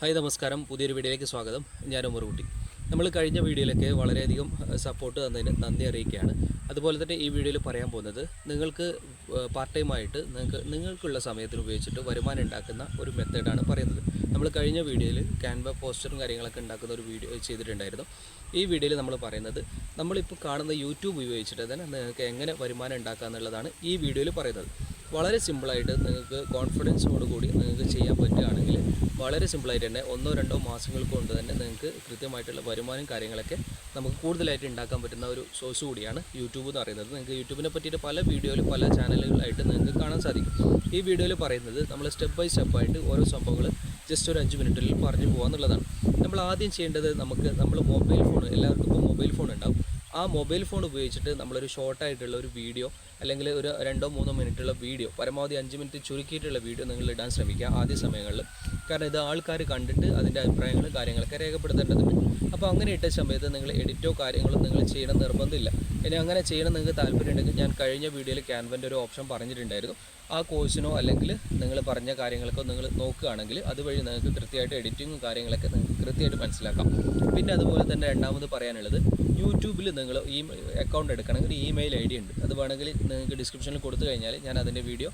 Hi നമസ്കാരം. പുതിയൊരു വീഡിയോയിലേക്ക് സ്വാഗതം. ഞാൻ ഉമർകുട്ടി നമ്മൾ കഴിഞ്ഞ വീഡിയോയിലൊക്കെ വളരെയധികം സപ്പോർട്ട് തന്നതിന് നന്ദി അറിയിക്കുകയാണ്. അതുപോലെ തന്നെ ഈ വീഡിയോയിൽ പറയാൻ പോകുന്നത് നിങ്ങൾക്ക് പാർട്ട് ടൈമായിട്ട് നിങ്ങൾക്ക് നിങ്ങൾക്കുള്ള സമയത്തിന് ഉപയോഗിച്ചിട്ട് വരുമാനം ഉണ്ടാക്കുന്ന ഒരു മെത്തേഡാണ് പറയുന്നത്. നമ്മൾ കഴിഞ്ഞ വീഡിയോയിൽ ക്യാൻവ പോസ്റ്ററും കാര്യങ്ങളൊക്കെ ഉണ്ടാക്കുന്ന ഒരു വീഡിയോ ചെയ്തിട്ടുണ്ടായിരുന്നു. ഈ വീഡിയോയിൽ നമ്മൾ പറയുന്നത് നമ്മളിപ്പോൾ കാണുന്ന യൂട്യൂബ് ഉപയോഗിച്ചിട്ട് തന്നെ നിങ്ങൾക്ക് എങ്ങനെ വരുമാനം ഉണ്ടാക്കുക എന്നുള്ളതാണ് ഈ വീഡിയോയിൽ പറയുന്നത്. വളരെ സിമ്പിളായിട്ട് നിങ്ങൾക്ക് കോൺഫിഡൻസോട് കൂടി നിങ്ങൾക്ക് ചെയ്യാൻ പറ്റുകയാണെങ്കിൽ വളരെ സിമ്പിളായിട്ട് തന്നെ ഒന്നോ രണ്ടോ മാസങ്ങൾ കൊണ്ട് തന്നെ നിങ്ങൾക്ക് കൃത്യമായിട്ടുള്ള വരുമാനം കാര്യങ്ങളൊക്കെ നമുക്ക് കൂടുതലായിട്ട് ഉണ്ടാക്കാൻ പറ്റുന്ന ഒരു സോഴ്സ് കൂടിയാണ് യൂട്യൂബ് എന്ന് പറയുന്നത്. നിങ്ങൾക്ക് യൂട്യൂബിനെ പറ്റിയിട്ട് പല വീഡിയോയിൽ പല ചാനലുകളായിട്ട് നിങ്ങൾക്ക് കാണാൻ സാധിക്കും. ഈ വീഡിയോയിൽ പറയുന്നത് നമ്മൾ സ്റ്റെപ്പ് ബൈ സ്റ്റെപ്പായിട്ട് ഓരോ സംഭവങ്ങൾ ജസ്റ്റ് ഒരു അഞ്ച് മിനിറ്റിൽ പറഞ്ഞു പോകാന്നുള്ളതാണ്. നമ്മൾ ആദ്യം ചെയ്യേണ്ടത് നമുക്ക് നമ്മൾ മൊബൈൽ ഫോൺ എല്ലാവർക്കും ഇപ്പോൾ മൊബൈൽ ഫോൺ ഉണ്ടാവും. ആ മൊബൈൽ ഫോൺ ഉപയോഗിച്ചിട്ട് നമ്മളൊരു ഷോർട്ടായിട്ടുള്ള ഒരു വീഡിയോ അല്ലെങ്കിൽ ഒരു രണ്ടോ മൂന്നോ മിനിറ്റുള്ള വീഡിയോ പരമാവധി അഞ്ച് മിനിറ്റ് ചുരുക്കിയിട്ടുള്ള വീഡിയോ നിങ്ങൾ ഇടാൻ ശ്രമിക്കുക ആദ്യ സമയങ്ങളിൽ. കാരണം ഇത് ആൾക്കാർ കണ്ടിട്ട് അതിന്റെ അഭിപ്രായങ്ങൾ കാര്യങ്ങളൊക്കെ രേഖപ്പെടുത്തേണ്ടതുണ്ട്. അപ്പോൾ അങ്ങനെ ഇട്ട സമയത്ത് നിങ്ങൾ എഡിറ്റോ കാര്യങ്ങളോ നിങ്ങൾ ചെയ്യണം നിർബന്ധമില്ല. ഇനി അങ്ങനെ ചെയ്യണം നിങ്ങൾക്ക് താല്പര്യമുണ്ടെങ്കിൽ ഞാൻ കഴിഞ്ഞ വീഡിയോയിൽ ക്യാൻവന്റെ ഒരു ഓപ്ഷൻ പറഞ്ഞിട്ടുണ്ടായിരുന്നു. ആ കോഴ്സിനോ അല്ലെങ്കിൽ നിങ്ങൾ പറഞ്ഞ കാര്യങ്ങൾക്കോ നിങ്ങൾ നോക്കുകയാണെങ്കിൽ അതുവഴി നിങ്ങൾക്ക് കൃത്യമായിട്ട് എഡിറ്റിങ്ങും കാര്യങ്ങളൊക്കെ നിങ്ങൾക്ക് കൃത്യമായിട്ട് മനസ്സിലാക്കാം. പിന്നെ അതുപോലെ തന്നെ രണ്ടാമത് പറയാനുള്ളത് യൂട്യൂബിൽ നിങ്ങൾ ഈ അക്കൗണ്ട് എടുക്കണമെങ്കിൽ ഇമെയിൽ ഐ ഡി ഉണ്ട്. അത് വേണമെങ്കിൽ നിങ്ങൾക്ക് ഡിസ്ക്രിപ്ഷനിൽ കൊടുത്തു കഴിഞ്ഞാൽ ഞാൻ അതിന്റെ വീഡിയോ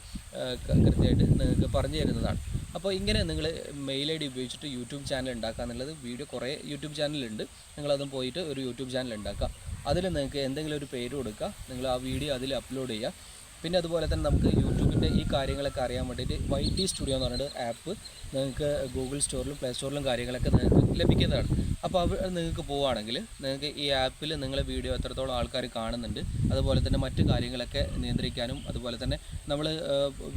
കൃത്യമായിട്ട് നിങ്ങൾക്ക് പറഞ്ഞു തരുന്നതാണ്. അപ്പോൾ ഇങ്ങനെ നിങ്ങൾ മെയിൽ ഐ ഡി ഉപയോഗിച്ചിട്ട് യൂട്യൂബ് ചാനൽ ഉണ്ടാക്കുക എന്നുള്ളത് വീഡിയോ കുറേ യൂട്യൂബ് ചാനലുണ്ട് നിങ്ങളതും പോയിട്ട് ഒരു യൂട്യൂബ് ചാനൽ ഉണ്ടാക്കുക. അതിൽ നിങ്ങൾക്ക് എന്തെങ്കിലും ഒരു പേര് കൊടുക്കുക. നിങ്ങൾ ആ വീഡിയോ അതിൽ അപ്ലോഡ് ചെയ്യുക. പിന്നെ അതുപോലെ തന്നെ നമുക്ക് യൂട്യൂബിന്റെ ഈ കാര്യങ്ങളൊക്കെ അറിയാൻ വേണ്ടിയിട്ട് വൈ ടി സ്റ്റുഡിയോ എന്ന് പറഞ്ഞിട്ട് ആപ്പ് നിങ്ങൾക്ക് ഗൂഗിൾ സ്റ്റോറിലും പ്ലേ സ്റ്റോറിലും കാര്യങ്ങളൊക്കെ നിങ്ങൾക്ക് ലഭിക്കുന്നതാണ്. അപ്പോൾ അവർ നിങ്ങൾക്ക് പോവുകയാണെങ്കിൽ നിങ്ങൾക്ക് ഈ ആപ്പിൽ നിങ്ങളെ വീഡിയോ എത്രത്തോളം ആൾക്കാർ കാണുന്നുണ്ട് അതുപോലെ തന്നെ മറ്റു കാര്യങ്ങളൊക്കെ നിയന്ത്രിക്കാനും അതുപോലെ തന്നെ നമ്മൾ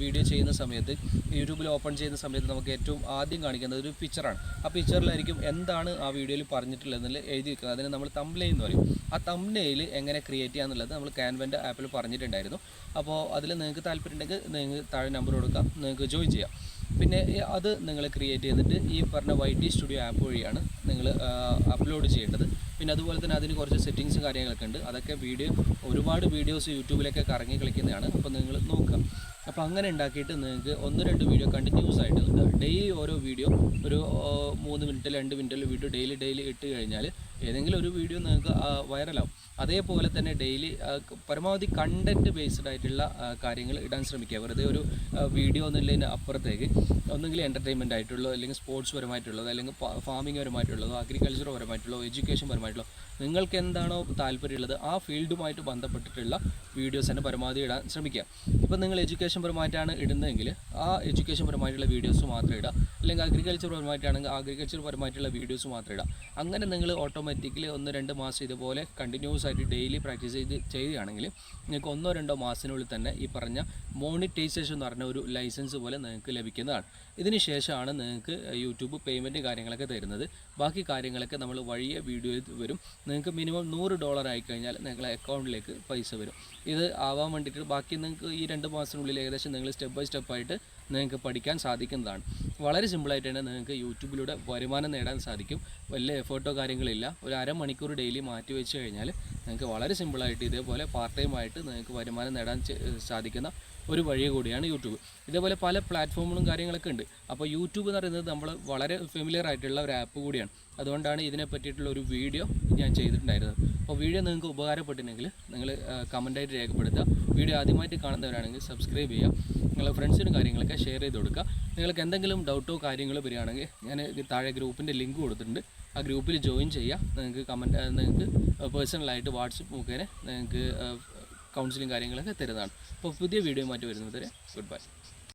വീഡിയോ ചെയ്യുന്ന സമയത്ത് യൂട്യൂബിൽ ഓപ്പൺ ചെയ്യുന്ന സമയത്ത് നമുക്ക് ഏറ്റവും ആദ്യം കാണിക്കുന്നത് ഒരു പിക്ചറാണ് ആ പിക്ചറിലായിരിക്കും എന്താണ് ആ വീഡിയോയിൽ പറഞ്ഞിട്ടുള്ളതെന്ന് എഴുതി വെക്കുന്നത്. അതിന് നമ്മൾ തംബ്നെയിൽ എന്ന് പറയും. ആ തംബ്നെയിൽ എങ്ങനെ ക്രിയേറ്റ് ചെയ്യാന്നുള്ളത് നമ്മൾ ക്യാൻവന്റെ ആപ്പിൽ പറഞ്ഞിട്ടുണ്ടായിരുന്നു. അപ്പോൾ അതിൽ നിങ്ങൾക്ക് താല്പര്യം ഉണ്ടെങ്കിൽ നിങ്ങൾക്ക് താഴെ നമ്പർ കൊടുക്കാം. നിങ്ങൾക്ക് ജോയിൻ ചെയ്യാം. പിന്നെ അത് നിങ്ങൾ ക്രിയേറ്റ് ചെയ്തിട്ട് ഈ പറഞ്ഞ വൈ ടി സ്റ്റുഡിയോ ആപ്പ് വഴിയാണ് നിങ്ങൾ അപ്ലോഡ് ചെയ്യേണ്ടത്. പിന്നെ അതുപോലെ തന്നെ അതിന് കുറച്ച് സെറ്റിങ്സും കാര്യങ്ങളൊക്കെ ഉണ്ട്. അതൊക്കെ വീഡിയോ ഒരുപാട് വീഡിയോസ് യൂട്യൂബിലൊക്കെ കറങ്ങി കളിക്കുന്നതാണ്. അപ്പോൾ നിങ്ങൾ നോക്കുക. അപ്പോൾ അങ്ങനെ ഉണ്ടാക്കിയിട്ട് നിങ്ങൾക്ക് ഒന്ന് രണ്ട് വീഡിയോ കണ്ടിന്യൂസ് ആയിട്ട് ഡെയിലി ഓരോ വീഡിയോ ഒരു മൂന്ന് മിനിറ്റ് രണ്ട് മിനിറ്റിൽ വീഡിയോ ഡെയിലി ഡെയിലി ഇട്ട് കഴിഞ്ഞാൽ ഏതെങ്കിലും ഒരു വീഡിയോ നിങ്ങൾക്ക് വൈറലാവും അതേപോലെ തന്നെ ഡെയിലി പരമാവധി കണ്ടന്റ് ബേസ്ഡ് ആയിട്ടുള്ള കാര്യങ്ങൾ ഇടാൻ ശ്രമിക്കുക. വെറുതെ ഒരു വീഡിയോ എന്നുള്ളതിന് അപ്പുറത്തേക്ക്. ഒന്നുകിൽ എന്റർടൈൻമെന്റ് ആയിട്ടുള്ളതോ അല്ലെങ്കിൽ സ്പോർട്സ് പരമായിട്ടുള്ളതോ അല്ലെങ്കിൽ ഫാമിംഗ് പരമായിട്ടുള്ളതോ അഗ്രികൾച്ചർ പരമായിട്ടുള്ളതോ എഡ്യൂക്കേഷൻ പരമായിട്ടുള്ളതോ നിങ്ങൾക്ക് എന്താണോ താല്പര്യമുള്ളത് ആ ഫീൽഡുമായിട്ട് ബന്ധപ്പെട്ടിട്ടുള്ള വീഡിയോസ് തന്നെ പരമാവധി ഇടാൻ ശ്രമിക്കുക. ഇപ്പോൾ നിങ്ങൾ എഡ്യൂക്കേഷൻ പരമായിട്ടാണ് ഇടുന്നതെങ്കിൽ ആ എഡ്യൂക്കേഷൻ പരമായിട്ടുള്ള വീഡിയോസ് മാത്രം ഇടുക. അല്ലെങ്കിൽ അഗ്രികൾച്ചർ പരമായിട്ടാണെങ്കിൽ അഗ്രികൾച്ചർ പരമായിട്ടുള്ള വീഡിയോസ് മാത്രം ഇടുക. അങ്ങനെ നിങ്ങൾ ഓട്ടോമാറ്റിക്കലി ഒന്ന് രണ്ട് മാസം ഇതുപോലെ കണ്ടിന്യൂസ് ആയിട്ട് ഡെയിലി പ്രാക്ടീസ് ചെയ്ത് ചെയ്യുകയാണെങ്കിൽ നിങ്ങൾക്ക് ഒന്നോ രണ്ടോ മാസത്തിനുള്ളിൽ തന്നെ ഈ പറഞ്ഞ മോണിറ്റൈസേഷൻ എന്ന് പറഞ്ഞ ഒരു ലൈസൻസ് പോലെ നിങ്ങൾക്ക് ലഭിക്കുന്നതാണ്. ഇതിന് ശേഷമാണ് നിങ്ങൾക്ക് യൂട്യൂബ് പേയ്മെന്റ് കാര്യങ്ങളൊക്കെ തരുന്നത്. ബാക്കി കാര്യങ്ങളൊക്കെ നമ്മൾ വഴിയ വീഡിയോയിൽ വരും. നിങ്ങൾക്ക് മിനിമം നൂറ് ഡോളർ ആയിക്കഴിഞ്ഞാൽ നിങ്ങളെ അക്കൗണ്ടിലേക്ക് പൈസ വരും. ഇത് ആവാൻ വേണ്ടിയിട്ട് ബാക്കി നിങ്ങൾക്ക് ഈ രണ്ട് മാസത്തിനുള്ളിൽ ഏകദേശം നിങ്ങൾ സ്റ്റെപ്പ് ബൈ സ്റ്റെപ്പായിട്ട് നിങ്ങൾക്ക് പഠിക്കാൻ സാധിക്കുന്നതാണ്. വളരെ സിമ്പിളായിട്ട് തന്നെ നിങ്ങൾക്ക് യൂട്യൂബിലൂടെ വരുമാനം നേടാൻ സാധിക്കും. വലിയ എഫേർട്ടോ കാര്യങ്ങളില്ല ഒരു അരമണിക്കൂർ ഡെയിലി മാറ്റി വെച്ച് കഴിഞ്ഞാൽ നിങ്ങൾക്ക് വളരെ സിമ്പിളായിട്ട് ഇതേപോലെ പാർട്ട് ടൈം ആയിട്ട് നിങ്ങൾക്ക് വരുമാനം നേടാൻ സാധിക്കുന്ന ഒരു വഴി കൂടിയാണ് യൂട്യൂബ്. ഇതേപോലെ പല പ്ലാറ്റ്ഫോമുകളും കാര്യങ്ങളൊക്കെ ഉണ്ട്. അപ്പോൾ യൂട്യൂബ് എന്ന് പറയുന്നത് നമ്മൾ വളരെ ഫെമിലിയർ ആയിട്ടുള്ള ഒരു ആപ്പ് കൂടിയാണ്. അതുകൊണ്ടാണ് ഇതിനെ പറ്റിയിട്ടുള്ള ഒരു വീഡിയോ ഞാൻ ചെയ്തിട്ടുണ്ടായിരുന്നത്. അപ്പോൾ വീഡിയോ നിങ്ങൾക്ക് ഉപകാരപ്പെട്ടിട്ടുണ്ടെങ്കിൽ നിങ്ങൾ കമന്റായിട്ട് രേഖപ്പെടുത്തുക. വീഡിയോ ആദ്യമായിട്ട് കാണുന്നവരാണെങ്കിൽ സബ്സ്ക്രൈബ് ചെയ്യുക. നിങ്ങളെ ഫ്രണ്ട്സിനും കാര്യങ്ങളൊക്കെ ഷെയർ ചെയ്ത് കൊടുക്കുക. നിങ്ങൾക്ക് എന്തെങ്കിലും ഡൗട്ടോ കാര്യങ്ങളോ വരികയാണെങ്കിൽ ഞാൻ താഴെ ഗ്രൂപ്പിന്റെ ലിങ്ക് കൊടുത്തിട്ടുണ്ട്. ആ ഗ്രൂപ്പിൽ ജോയിൻ ചെയ്യുക. നിങ്ങൾക്ക് കമന്റ് നിങ്ങൾക്ക് പേഴ്സണലായിട്ട് വാട്സപ്പ് മുഖേന നിങ്ങൾക്ക് കൗൺസിലിംഗ് കാര്യങ്ങളൊക്കെ തരുന്നതാണ്. അപ്പോൾ പുതിയ വീഡിയോ മാറ്റി വരുന്നത് വരെ ഗുഡ് ബൈ